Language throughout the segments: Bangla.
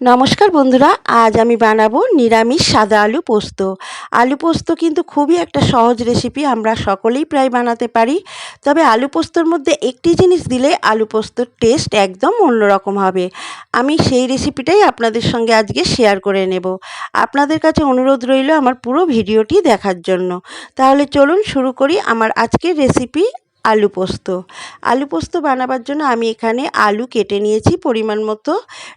নমস্কার বন্ধুরা, আজ আমি বানাবো নিরামিষ সাদা আলু পোস্ত। আলু পোস্ত কিন্তু খুবই একটা সহজ রেসিপি আমরা সকলেই প্রায় বানাতে পারি। তবে আলু পোস্তর মধ্যে একটি জিনিস দিলে আলু পোস্তর টেস্ট একদম অন্যরকম হবে। আমি সেই রেসিপিটাই আপনাদের সঙ্গে আজকে শেয়ার করে নেব। আপনাদের কাছে অনুরোধ রইল আমার পুরো ভিডিওটি দেখার জন্য। তাহলে চলুন শুরু করি আমার আজকের রেসিপি আলু পোস্ত। আলু পোস্ত বানাবার জন্য আমি এখানে আলু কেটে নিয়েছি পরিমাণ মতো।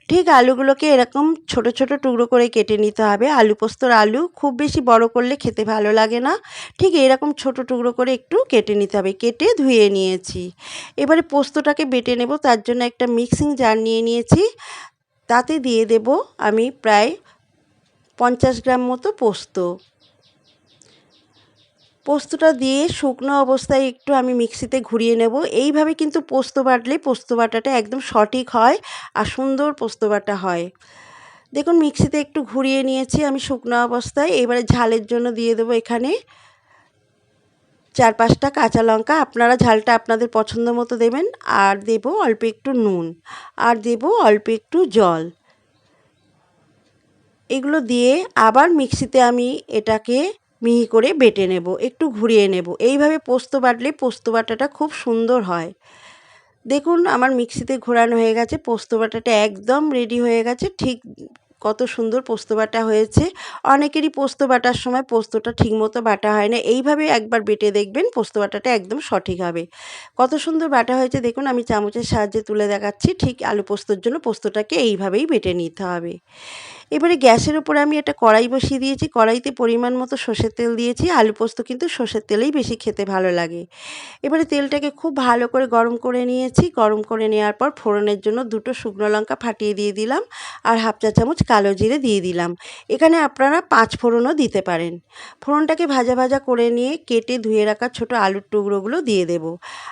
ঠিক আলুগুলোকে এরকম ছোট ছোট টুকরো করে কেটে নিতে হবে। আলু পোস্তর আলু খুব বেশি বড় করলে খেতে ভালো লাগে না। ঠিক এরকম ছোট টুকরো করে একটু কেটে নিতে হবে। কেটে ধুয়ে নিয়েছি। এবারে পোস্তটাকে বেটে নেব। তার জন্য একটা মিক্সিং জার নিয়ে নিয়েছি। তাতে দিয়ে দেব আমি প্রায় পঞ্চাশ গ্রাম মতো পোস্ত। পোস্তটা দিয়ে শুকনো অবস্থায় একটু আমি মিক্সিতে ঘুরিয়ে নেব। এইভাবে কিন্তু পোস্ত বাটলে পোস্ত বাটাটা একদম সঠিক হয় আর সুন্দর পোস্ত বাটা হয়। দেখুন, মিক্সিতে একটু ঘুরিয়ে নিয়েছি আমি শুকনো অবস্থায়। এবারে ঝালের জন্য দিয়ে দেবো এখানে চার পাঁচটা কাঁচা লঙ্কা। আপনারা ঝালটা আপনাদের পছন্দ মতো দেবেন। আর দেব অল্প একটু নুন। আর দেব অল্প একটু জল। এগুলো দিয়ে আবার মিক্সিতে আমি এটাকে মিহি করে বেটে নেব, একটু ঘুরিয়ে নেব। এইভাবে পোস্ত বাটলে পোস্ত বাটাটা খুব সুন্দর হয়। দেখুন, আমার মিক্সিতে ঘোরানো হয়ে গেছে, পোস্ত বাটাটা একদম রেডি হয়ে গেছে। ঠিক কত সুন্দর পোস্ত বাটা হয়েছে। অনেকেরই পোস্ত বাটার সময় পোস্তটা ঠিকমতো বাটা হয় না। এইভাবে একবার বেটে দেখবেন, পোস্ত বাটাটা একদম সঠিক হবে। কত সুন্দর বাটা হয়েছে, দেখুন, আমি চামচের সাহায্যে তুলে দেখাচ্ছি। ঠিক আলু পোস্তর জন্য পোস্তটাকে এইভাবেই বেটে নিতে হবে। এবারে গ্যাসের উপরে আমি একটা কড়াই বসিয়ে দিয়েছি। কড়াইতে পরিমাণ মতো সর্ষের তেল দিয়েছি। আলু পোস্ত কিন্তু সর্ষের তেলেই বেশি খেতে ভালো লাগে। এবারে তেলটাকে খুব ভালো করে গরম করে নিয়েছি। গরম করে নেওয়ার পর ফোড়নের জন্য দুটো শুকনো লঙ্কা ফাটিয়ে দিয়ে দিলাম আর হাফ চা চামচ কালো জিরে দিয়ে দিলাম। এখানে আপনারা পাঁচ ফোড়নও দিতে পারেন। ফোড়নটাকে ভাজা ভাজা করে নিয়ে কেটে ধুয়ে রাখা ছোট আলুর টুকরোগুলো দিয়ে দেব।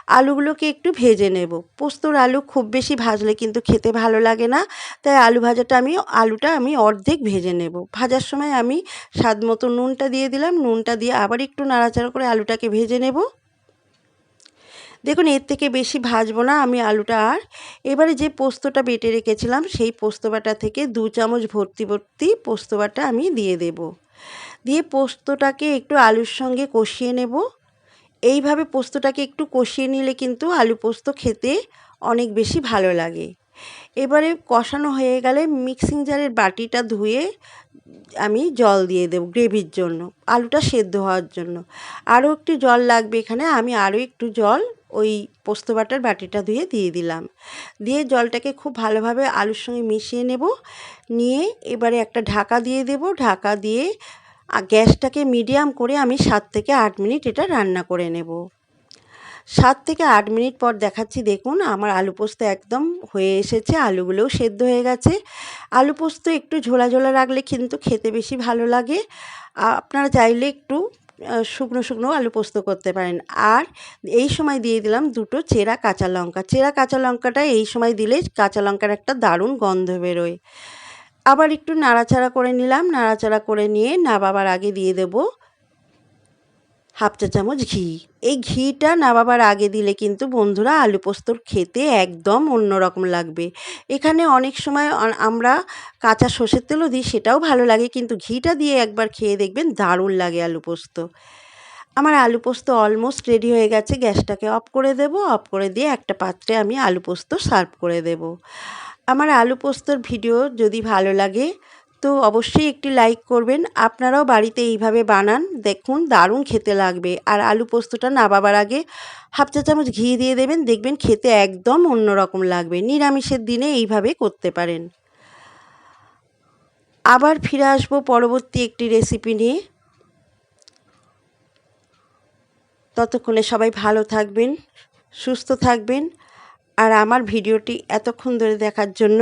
আলুগুলোকে একটু ভেজে নেব। পোস্তর আলু খুব বেশি ভাজলে কিন্তু খেতে ভালো লাগে না। তাই আলু ভাজাটা আমি, আলুটা আমি অর্ধেক ভেজে নেব। ভাজার সময় আমি স্বাদ মতো নুনটা দিয়ে দিলাম। নুনটা দিয়ে আবার একটু নাড়াচাড়া করে আলুটাকে ভেজে নেব। দেখুন, এর থেকে বেশি ভাজবো না আমি আলুটা আর। এবারে যে পোস্তটা বেটে রেখেছিলাম, সেই পোস্ত বাটা থেকে দু চামচ ভর্তি ভর্তি পোস্ত বাটা আমি দিয়ে দেব। দিয়ে পোস্তটাকে একটু আলুর সঙ্গে কষিয়ে নেব। এইভাবে পোস্তটাকে একটু কষিয়ে নিলে কিন্তু আলু পোস্ত খেতে অনেক বেশি ভালো লাগে। এবারে কষানো হয়ে গেলে মিক্সিং জারের বাটিটা ধুয়ে আমি জল দিয়ে দেবো গ্রেভির জন্য, আলুটা সেদ্ধ হওয়ার জন্য। আরও একটু জল লাগবে এখানে, আমি আরও একটু জল ওই পোস্ত বাটার বাটিটা ধুয়ে দিয়ে দিলাম। দিয়ে জলটাকে খুব ভালোভাবে আলুর সঙ্গে মিশিয়ে নেব। নিয়ে এবারে একটা ঢাকা দিয়ে দেব, ঢাকা দিয়ে গ্যাসটাকে মিডিয়াম করে আমি সাত থেকে আট মিনিট এটা রান্না করে নেব। সাত থেকে আট মিনিট পর দেখাচ্ছি, দেখুন আমার আলু পোস্ত একদম হয়ে এসেছে, আলুগুলোও সেদ্ধ হয়ে গেছে। আলু পোস্ত একটু ঝোলা ঝোলা রাখলে কিন্তু খেতে বেশি ভালো লাগে। আপনারা চাইলে একটু শুকনো শুকনো আলু পোস্ত করতে পারেন। আর এই সময় দিয়ে দিলাম দুটো চেরা কাঁচা লঙ্কা। চেরা কাঁচা লঙ্কাটা এই সময় দিলে কাঁচা লঙ্কার একটা দারুণ গন্ধ বেরোয়। আবার একটু নাড়াচাড়া করে নিলাম। নাড়াচাড়া করে নিয়ে নাবাবার আগে দিয়ে দেবো। হাফ চা চামচ ঘি। এই ঘিটা নামাবার আগে দিলে কিন্তু বন্ধুরা আলু পোস্তর খেতে একদম অন্যরকম লাগবে। এখানে অনেক সময় আমরা কাঁচা সর্ষের তেলও দিই, সেটাও ভালো লাগে, কিন্তু ঘিটা দিয়ে একবার খেয়ে দেখবেন দারুণ লাগে আলু পোস্ত। আমার আলু পোস্ত অলমোস্ট রেডি হয়ে গেছে, গ্যাসটাকে অফ করে দেব, অফ করে দিয়ে একটা পাত্রে আমি আলু পোস্ত সার্ভ করে দেব। আমার আলু পোস্তর ভিডিও যদি ভালো লাগে তো অবশ্যই একটি লাইক করবেন। আপনারাও বাড়িতে এইভাবে বানান। দেখুন, দারুণ খেতে লাগবে। আর আলু পোস্তটা নাবাবার আগে হাফ চা চামচ ঘি দিয়ে দেবেন। দেখবেন খেতে একদম অন্যরকম লাগবে। নিরামিষের দিনে এইভাবে করতে পারেন। আবার ফিরে আসব পরবর্তী একটি রেসিপি নিয়ে। ততক্ষণে সবাই ভালো থাকবেন, সুস্থ থাকবেন। আর আমার ভিডিওটি এতক্ষণ ধরে দেখার জন্য